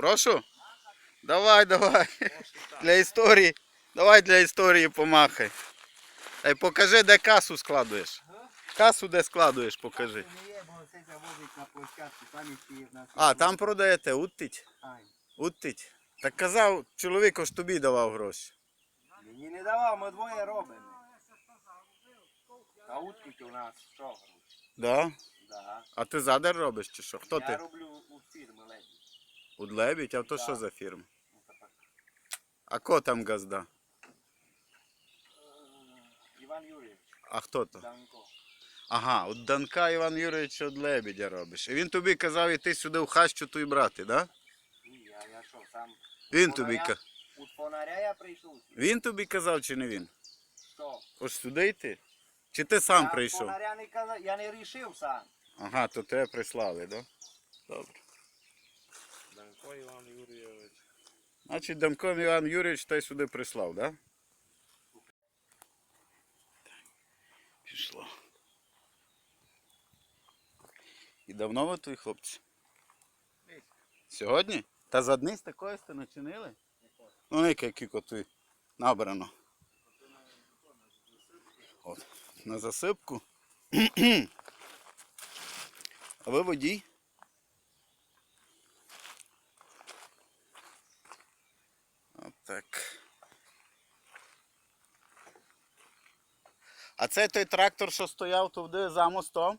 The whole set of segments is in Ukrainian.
Прошу? Давай, давай. Для історії. Давай для історії помахай. Ей, покажи, де касу складуєш. Касу де складуєш, покажи. А, там продаєте, уттить. Уттить. Так казав, чоловіко ж тобі давав гроші. Мені не давав, ми двоє робимо. Та утки у нас що? Да? Да. А ти задар робиш чи що? Хто Я ти? роблю у фірми леді. Удлебідь, а то що за фірма? А ко там газда? Іван Юрійович, А хто то? Данко. Ага, от Данка Іван Юрійович від лебідя робиш. І він тобі казав іти сюди в хащу і брати, да? Ні, я, я що, сам... Він тобі ка- У фонаря я прийшов. Він тобі казав чи не він? Що? Ось сюди йти? Чи ти сам я прийшов? фонаря не казав, я не рішив сам. Ага, то тебе прислали, да? Добре. Данко Іван Юрійович. Значить, Дамко Іван Юрійович та й сюди прислав, да? Пішло. І давно ви тут, хлопці? Сьогодні? Та за дні з такої сте начинили? Ну, не які коти набрано. От, на засипку. А ви водій? Отак. А це той трактор, що стояв туди за мостом?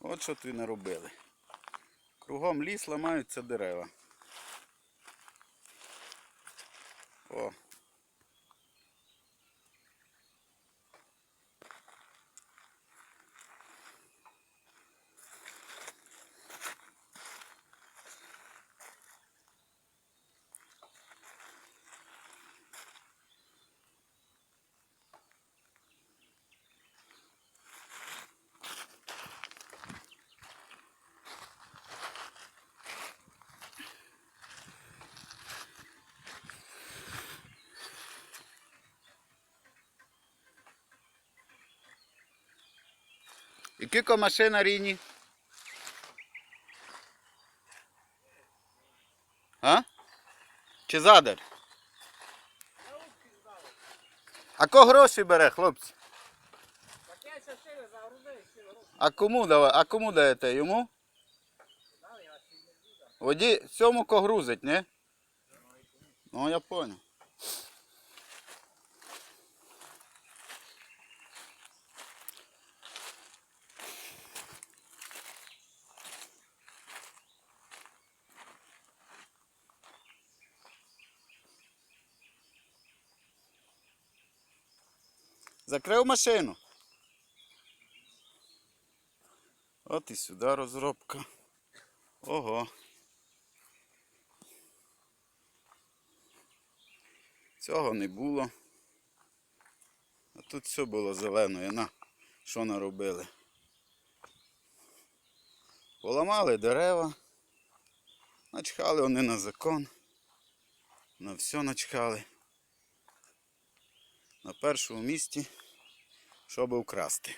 От що ти наробили. Кругом ліс ламаються дерева. О. І кілько машин на ріні? А? Чи задар? А ко гроші бере, хлопці? А кому давай? А кому даєте? Йому? Воді цьому ко грузить, не? Ну я понял. Закрив машину. От і сюди розробка. Ого. Цього не було. А тут все було зеленою. На, що наробили? Поламали дерева. Начхали вони на закон. На все начхали. На першому місці, щоб украсти.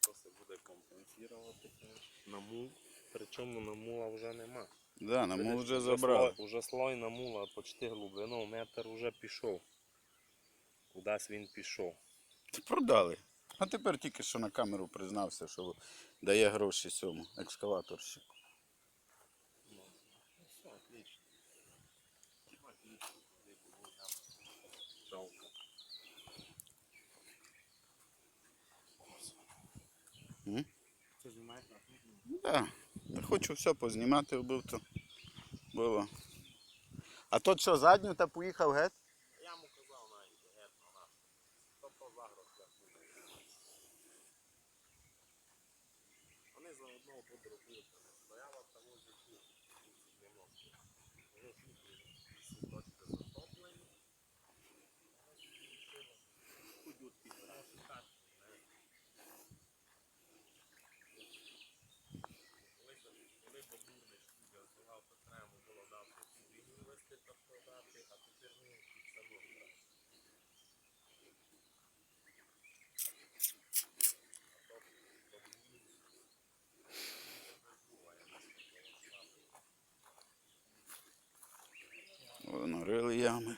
Хто це буде компенсувати? На мул. Причому на мула вже нема. Да, на мул вже забрали. Уже слой на мула почти глибину, метр вже пішов. Кудись він пішов. Продали. А тепер тільки що на камеру признався, що дає гроші цьому екскаваторщику. Ну, Да. Хочу все познімати, вбив то було. А тот що, задню та поїхав геть? Я йому казав навіть, геть на нас. То по загрозках буде. Вони заодно Нарили ями.